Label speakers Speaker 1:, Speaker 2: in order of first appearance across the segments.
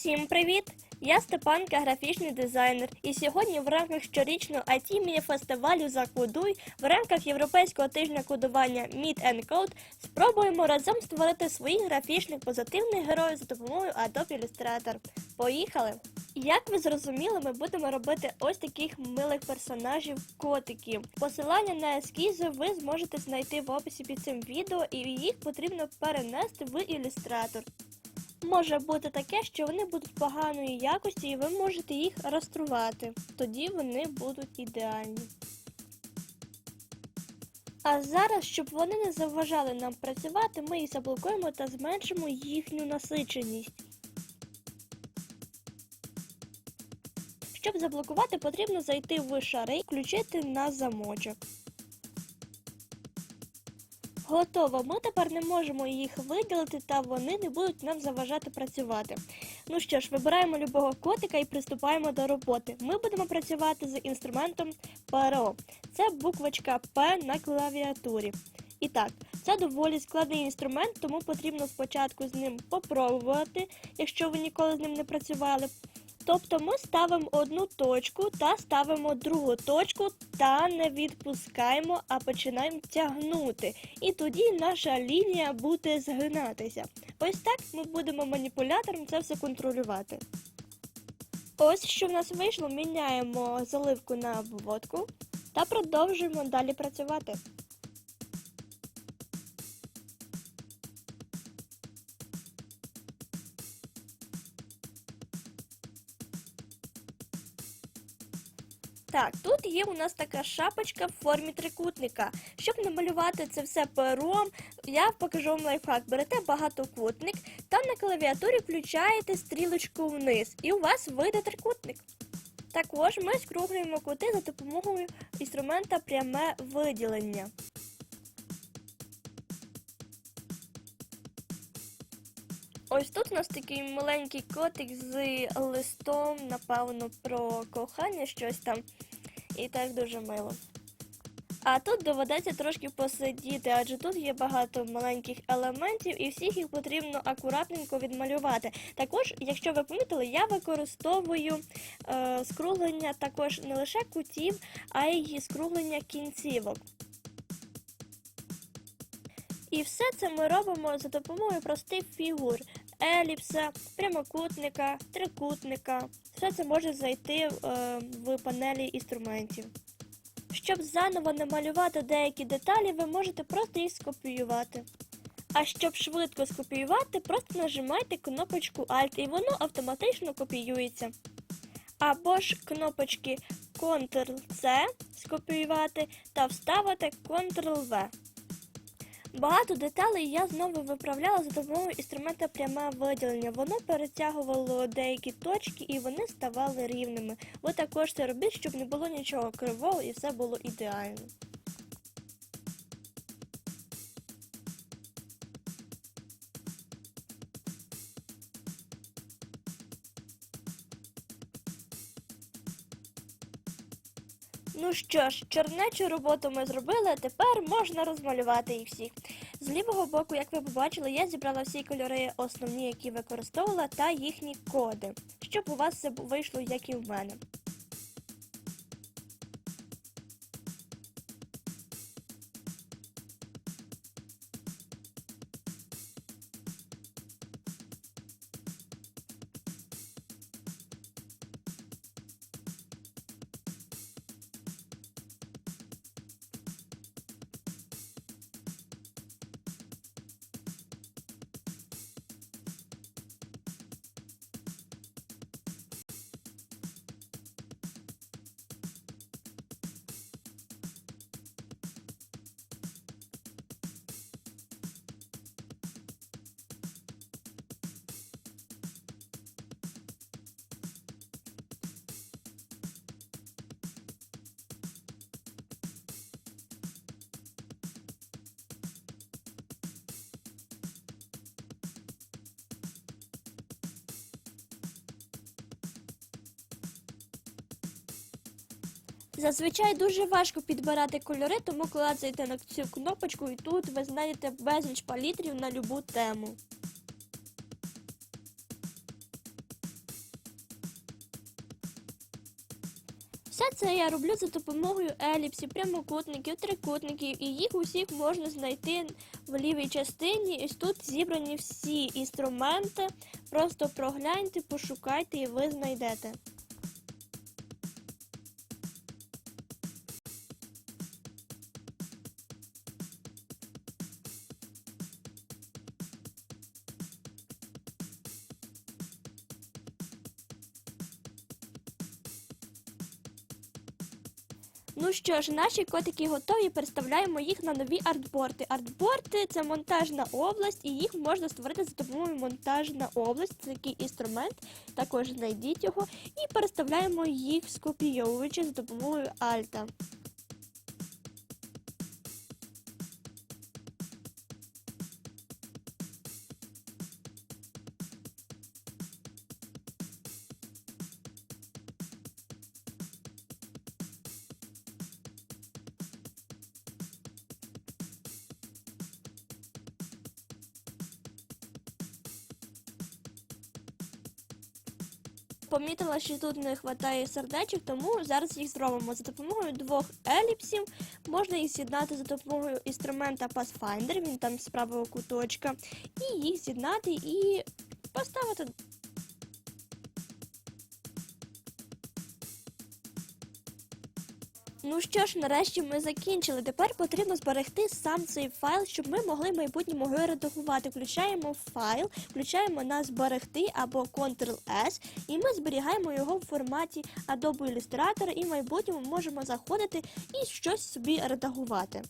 Speaker 1: Всім привіт! Я Степанка, графічний дизайнер. І сьогодні в рамках щорічного it фестивалю Закодуй в рамках Європейського тижня кодування Meet and Code спробуємо разом створити своїх графічних позитивних героїв за допомогою Adobe Illustrator. Поїхали! Як ви зрозуміли, ми будемо робити ось таких милих персонажів котиків. Посилання на ескізи ви зможете знайти в описі під цим відео, і їх потрібно перенести в ілюстратор. Може бути таке, що вони будуть поганої якості, і ви можете їх розтрувати. Тоді вони будуть ідеальні. А зараз, щоб вони не заважали нам працювати, ми їх заблокуємо та зменшимо їхню насиченість. Щоб заблокувати, потрібно зайти в шари і включити на замочок. Готово. Ми тепер не можемо їх виділити, та вони не будуть нам заважати працювати. Ну що ж, вибираємо любого котика і приступаємо до роботи. Ми будемо працювати з інструментом PRO. Це буквочка П на клавіатурі. І так, це доволі складний інструмент, тому потрібно спочатку з ним попробувати, якщо ви ніколи з ним не працювали. Тобто ми ставимо одну точку та ставимо другу точку та не відпускаємо, а починаємо тягнути. І тоді наша лінія буде згинатися. Ось так ми будемо маніпулятором це все контролювати. Ось що в нас вийшло, міняємо заливку на обводку та продовжуємо далі працювати. Так, тут є у нас така шапочка в формі трикутника. Щоб намалювати це все пером, я покажу вам лайфхак. Берете багатокутник та на клавіатурі включаєте стрілочку вниз, і у вас вийде трикутник. Також ми скруглюємо кути за допомогою інструмента пряме виділення. Ось тут у нас такий маленький котик з листом, напевно, про кохання щось там. І так дуже мило. А тут доведеться трошки посидіти, адже тут є багато маленьких елементів, і всіх їх потрібно акуратненько відмалювати. Також, якщо ви помітили, я використовую е, скруглення також не лише кутів, а й скруглення кінцівок. І все це ми робимо за допомогою простих фігур: еліпса, прямокутника, трикутника. Все це може зайти е, в панелі інструментів. Щоб заново намалювати деякі деталі, ви можете просто їх скопіювати. А щоб швидко скопіювати, просто нажимайте кнопочку Alt і воно автоматично копіюється. Або ж кнопочки Ctrl-C скопіювати та вставити Ctrl-V. Багато деталей я знову виправляла за допомогою інструмента пряме виділення. Воно перетягувало деякі точки і вони ставали рівними. Ви також це робіть, щоб не було нічого кривого і все було ідеально. Ну що ж, чорнечу роботу ми зробили, тепер можна розмалювати їх всіх. З лівого боку, як ви побачили, я зібрала всі кольори основні, які використовувала, та їхні коди, щоб у вас все вийшло, як і в мене. Зазвичай дуже важко підбирати кольори, тому клацайте на цю кнопочку і тут ви знайдете безліч палітрів на любу тему. Все це я роблю за допомогою еліпсів, прямокутників, трикутників, і їх усіх можна знайти в лівій частині. І тут зібрані всі інструменти. Просто прогляньте, пошукайте і ви знайдете. Ну що ж, наші котики готові. Представляємо їх на нові артборти. Артборти це монтажна область, і їх можна створити за допомогою монтажна область. Це такий інструмент. Також знайдіть його і переставляємо їх скопійовуючи за допомогою Альта. Помітила, що тут не вистачає сердечок, тому зараз їх зробимо за допомогою двох еліпсів. Можна їх з'єднати за допомогою інструмента Pathfinder, він там з правого куточка, і їх з'єднати і поставити. Ну що ж, нарешті ми закінчили. Тепер потрібно зберегти сам цей файл, щоб ми могли в майбутньому його редагувати. Включаємо файл, включаємо на зберегти або Ctrl-S, і ми зберігаємо його в форматі Adobe Illustrator і в майбутньому можемо заходити і щось собі редагувати.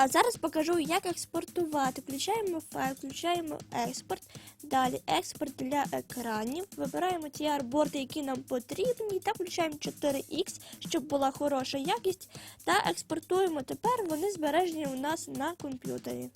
Speaker 1: А зараз покажу, як експортувати. Включаємо файл, включаємо експорт. Далі експорт для екранів. Вибираємо арборди, які нам потрібні, та включаємо 4X, щоб була хороша якість. Та експортуємо тепер, вони збережені у нас на комп'ютері.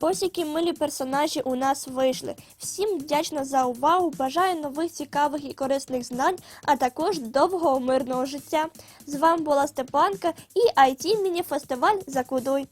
Speaker 1: Які милі персонажі у нас вийшли. Всім вдячна за увагу. Бажаю нових цікавих і корисних знань, а також довгого мирного життя. З вами була Степанка і IT Міні Фестиваль Закудуй.